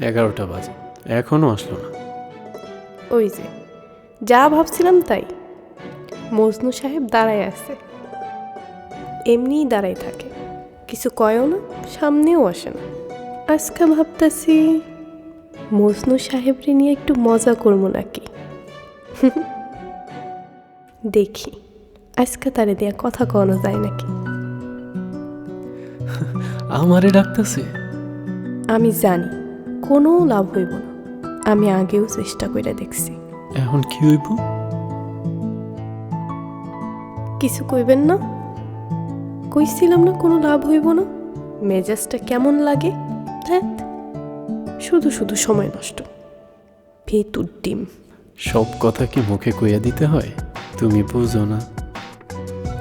এগারোটা বাজে। এখনও আসলো না। ওই যে যা ভাবছিলাম তাই। মজনু সাহেব দাঁড়ায় আছে। এমনিই দাঁড়ায় থাকে। কিছু কয়ও না সামনেও আসে না। আজকে ভাবতাছি মজনু সাহেবরে নিয়ে একটু মজা করব নাকি? দেখি আজকে তারে দেয়া কথা কওয়ানো যায় নাকি? আমারে ডাকতেছে? আমি জানি। কোনো লাভ হইব না। আমি আগেও চেষ্টা করে দেখছি। এখন কি হইব? কিছু কইবেন না। কইছিলাম না কোনো লাভ হইব না। মেজাজটা কেমন লাগে? শুধু শুধু সময় নষ্ট। ভেতুর ডিম। সব কথা কি মুখে কইয়া দিতে হয়? তুমি বুঝো না।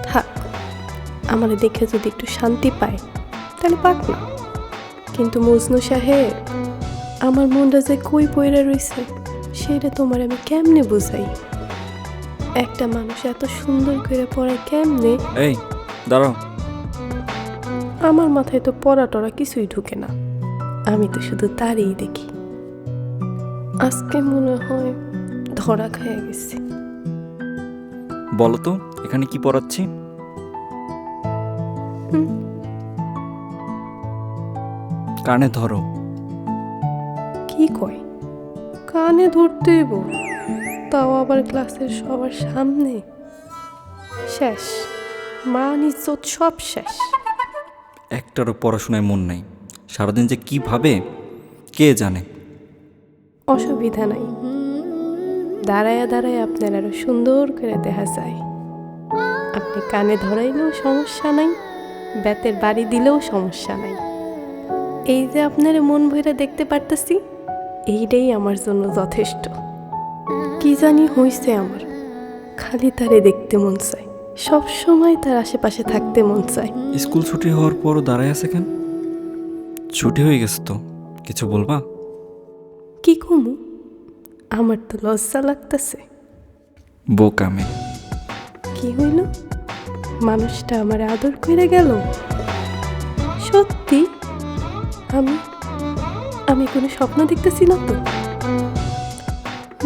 থাক। আমার দেখে যদি একটু শান্তি পায় তাহলে পাক না। কিন্তু মজনু সাহেব আমার মনটা যে কই পইরা রইছে সেটা তোমার আমি কেমনে বুঝাই? একটা মানুষ এত সুন্দর করে পড়ায় কেমনে? এই দাঁড়াও। আমার মাথায় তো পড়া টরা কিছুই ঢুকে না। আমি তো শুধু তারই দেখি। আজকে মনে হয় ধরা খাইয়া গেছি। বলো তো এখানে কি পড়াচ্ছি। কানে ধরো। কি কয়? কানে ধরতেইব তাও আবার ক্লাসের সবার সামনে। শেষ মান ইজ্জত সব শেষ। একটারও পড়াশোনায় মন নেই। সারাদিন যে কি ভাবে কে জানে? অসুবিধা নাই। দাঁড়ায়া দাঁড়ায় আপনার আরও সুন্দর করে দেখা যায়। আপনি কানে ধরাইলেও সমস্যা নাই ব্যাতের বাড়ি দিলেও সমস্যা নাই। এই যে আপনার মন ভরে দেখতে পারতেছি এইটাই আমার জন্য যথেষ্ট। কি জানি হইছে আমার। খালি তারে দেখতে মন চায়। সব সময় তার আশেপাশে থাকতে মন চায়। স্কুল ছুটি হওয়ার পরও দাঁড়ায় আছে কেন? ছুটি হয়ে গেছে তো। কিছু বলবা? কি কমু? আমার তো লজ্জা লাগতেছে। বোকামে। কি হইল? মানুষটা আমার আদর করে গেল? সত্যি? আমি আমি কোনো স্বপ্ন দেখতেছি না তো?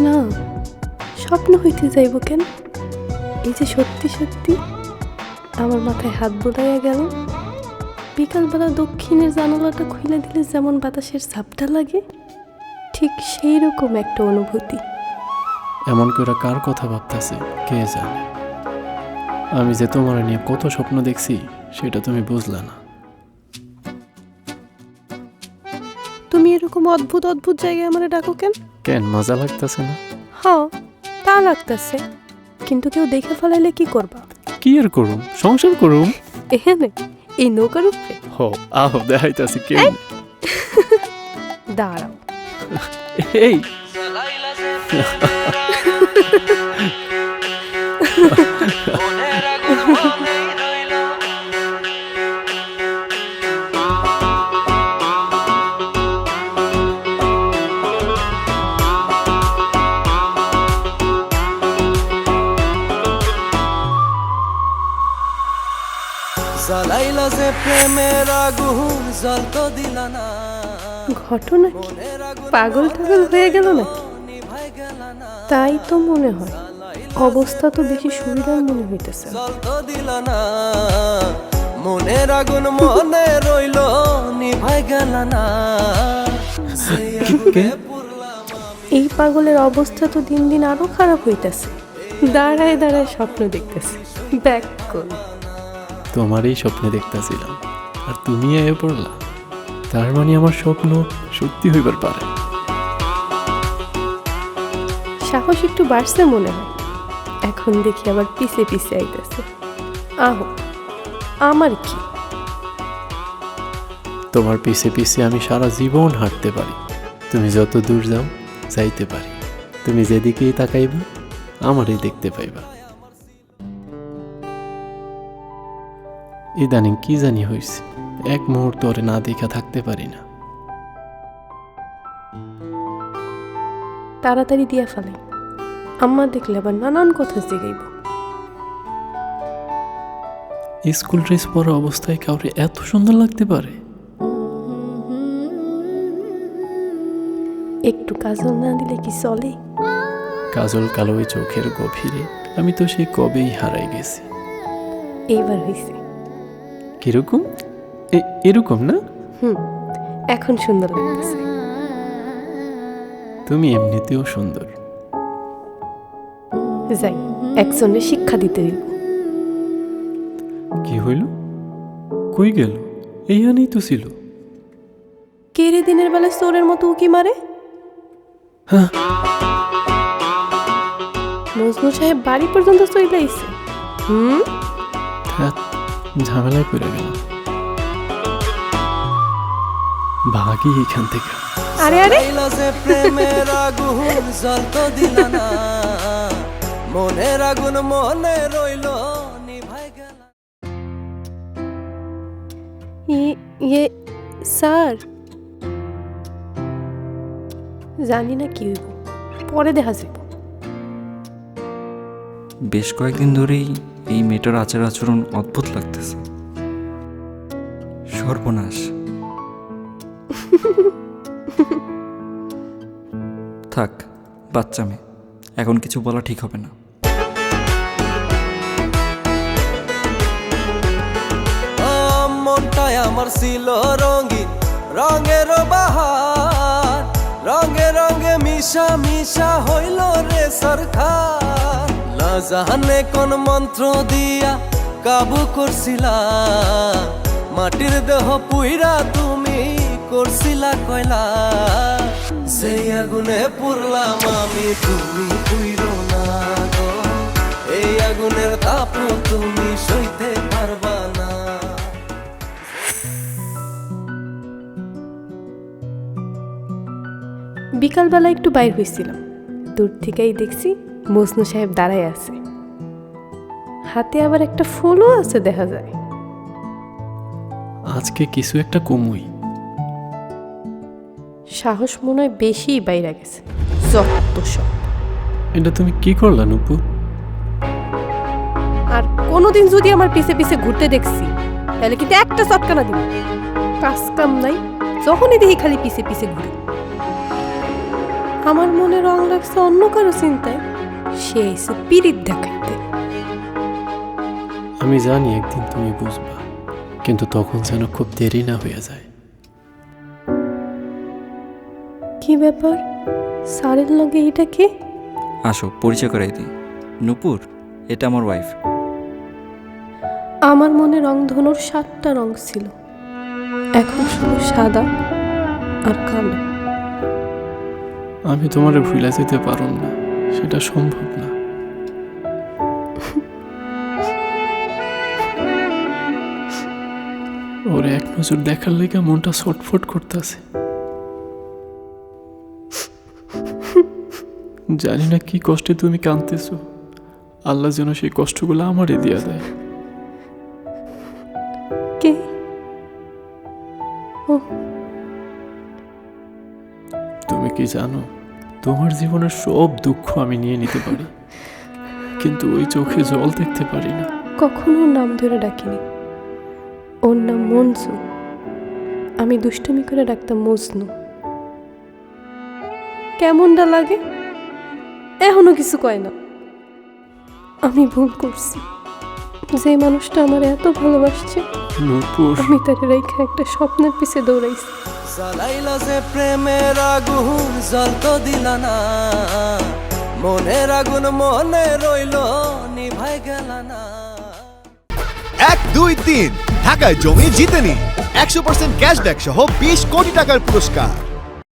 না, স্বপ্ন হইতে যাইব কেন? এই যে সত্যি সত্যি আমার মাথায় হাত বোলাইয়া গেল। বিকালবেলা দক্ষিণের জানালাটা খুলে দিলে যেমন বাতাসের ঝাপটা লাগে, ঠিক সেই রকম একটা অনুভূতি। এমন করে কার কথা ভাবতেছে, কে জানে? আমি যে তোমার নিয়ে কত স্বপ্ন দেখছি, সেটা তুমি বুঝলে না। তুমি এরকম অদ্ভুত অদ্ভুত জায়গায় আমার ডাকো কেন? কেন? মজা লাগতেছে না? হ্যাঁ তা লাগতেছে। কিন্তু কেউ দেখে ফেলাইলে কি করবা? কি আর করুম? সংসার করুম? এখানে এই নৌকার উপরে। হ আহো দেখাইতেছি কেউ নেই। দাঁড়াও। এই। জ্বালাইলা যে প্রেমের আগুন দিলা না। ঘটনা কি? পাগল টাগল হয়ে গেল না। তাই তো মনে হয় অবস্থা তো বেশি সুবিধার মনে হইতেছে না। জল তো দিলা না। মনের আগুন মনে রইল নিভাই গেলা না। এই পাগলের অবস্থা তো দিন দিন আরও খারাপ হইতেছে। দাঁড়ায় দাঁড়ায় স্বপ্ন দেখতেছে। ব্যাক কল তোমারই স্বপ্নে দেখতেছিলাম। আর তুমি এ পড়লা। তার মানে আমার স্বপ্ন সত্যি হইবার পারে। সাহস একটু বাড়ছে মনে হয়। এখন দেখি আবার পিছে পিছে আইতেছে। আহো আমার কি? তোমার পিছে পিছে আমি সারা জীবন হাঁটতে পারি। তুমি যত দূর যাও যাইতে পারি। তুমি যেদিকেই তাকাইবা আমারই দেখতে পাইবা। ইদানিং কি জানি হইছে এক মুহূর্ত ওরে না দেখা থাকতে পারি না। তাড়াতাড়ি দিয়া ফেলাই আম্মা দেখলে আবার নানান কথা জিগাইব। স্কুল ড্রেস পরা অবস্থায় কাউরে এত সুন্দর লাগতে পারে? একটু কাজল না দিলে কি চলে? কাজল কালো চোখের গভীরে আমি তো সেই কবেই হারাই গেছি। এইবার হয়েছে কীরকম? এরকম না? হুম এখন সুন্দর লাগতেছে। তুমি এমনিতেও সুন্দর। যাই একজনের শিক্ষা দিতে দিব। কি হইল? কই গেল? এইখানেই তো ছিল। কে রে দিনের বেলা চোরের মতো উকি মারে? হ্যাঁ। মজনু সাহেব বাড়ি পর্যন্ত চলে আইছে। হুম? ধ্যাৎ, ঝামেলায় পড়ে গেল। ভাগি এখান থেকে? আরে আরে। প্রেমের আগুন জল তো দিল না মনের আগুন মনে রইল ই- ইয়ে স্যার। জানি না কি হইব পরে দেখা যাব বেশ কয়েকদিন ধরেই এই মেয়েটার আচার আচরণ অদ্ভুত লাগতেছে। সর্বনাশ। থাক বাচ্চা মেয়ে এখন কিছু বলা ঠিক হবে না। আম, মনটাই আমার ছিল রঙিন রঙের বাহার রঙে রঙে মিশা মিশা হইল রে সরকার। না জানে কোন মন্ত্র দিয়া কাবু করছিলা? মাটির দেহ পুইরা তুমি করছিলা কয়লা? সেই আগুনে পুরলাম আমি, তুমি পুইরো না এই আগুনের তাপ তুমি সইতে পারবা না। বিকালবেলা একটু বাইর হয়েছিলাম দূর থেকেই দেখছি মজনু সাহেব দাঁড়ায় আছে। হাতে আবার একটা ফুলও আছে দেখা যায়। আজকে কিছু একটা কমুই। সাহস মনে হয় বেশিই বাইরে গেছে। যত সব। এটা তুমি কি করলা নুপু? আর কোনোদিন যদি আমার পিছে পিছে ঘুরতে দেখছি তাহলে কিন্তু একটা চটকানা দিব। কাজ কাম নাই যখনই দেখি খালি পিছে পিছে ঘুরে। আমার মনে রং লাগছে অন্য কারও চিন্তায়। সে এসে পিরিত দেখাইতে। আমি জানি একদিন তুমি বুঝবা কিন্তু তখন যেন খুব দেরি না হয়ে যায়। কি ব্যাপার? সারের লগে এটা কে? আসো পরিচয় করাই দিই। নূপুর এটা আমার ওয়াইফ আমার মনে রংধনুর সাতটা রং ছিল। এখন শুধু সাদা আর কালো। আমি তোমার ভুলে যেতে পারম না। সেটা সম্ভব না। ওর এক নজর দেখার লেগে মনটা ছটফট করতেছে। জানি না কি কষ্টে তুমি কাঁদতেছো। আল্লাহ যেন সেই কষ্টগুলো আমারে দিয়া দেয়। কে? তুমি কি জানো? তোমার জীবনের সব দুঃখ আমি নিয়ে নিতে পারি। কিন্তু ওই চোখে জল দেখতে পারি না। কখনো নাম ধরে ডাকিনি। ওর নাম মঞ্জু আমি দুষ্টুমি করে ডাকতাম মজনু। কেমনটা লাগে? এখনও কিছু কয় না। আমি ভুল করছি। যে মানুষটা আমার এত ভালোবাসছে নূপুর। আমি তার রেখা একটা স্বপ্নের পিছে দৌড়াইছি। জ্বালাইলা যে প্রেমের আগুন জল তো দিল না মনের আগুন মনে রইল নিভাই গেল না এক দুই তিন ঢাকায় জমি জিতে নিন একশো পার্সেন্ট ক্যাশব্যাক সহ বিশ কোটি টাকার পুরস্কার।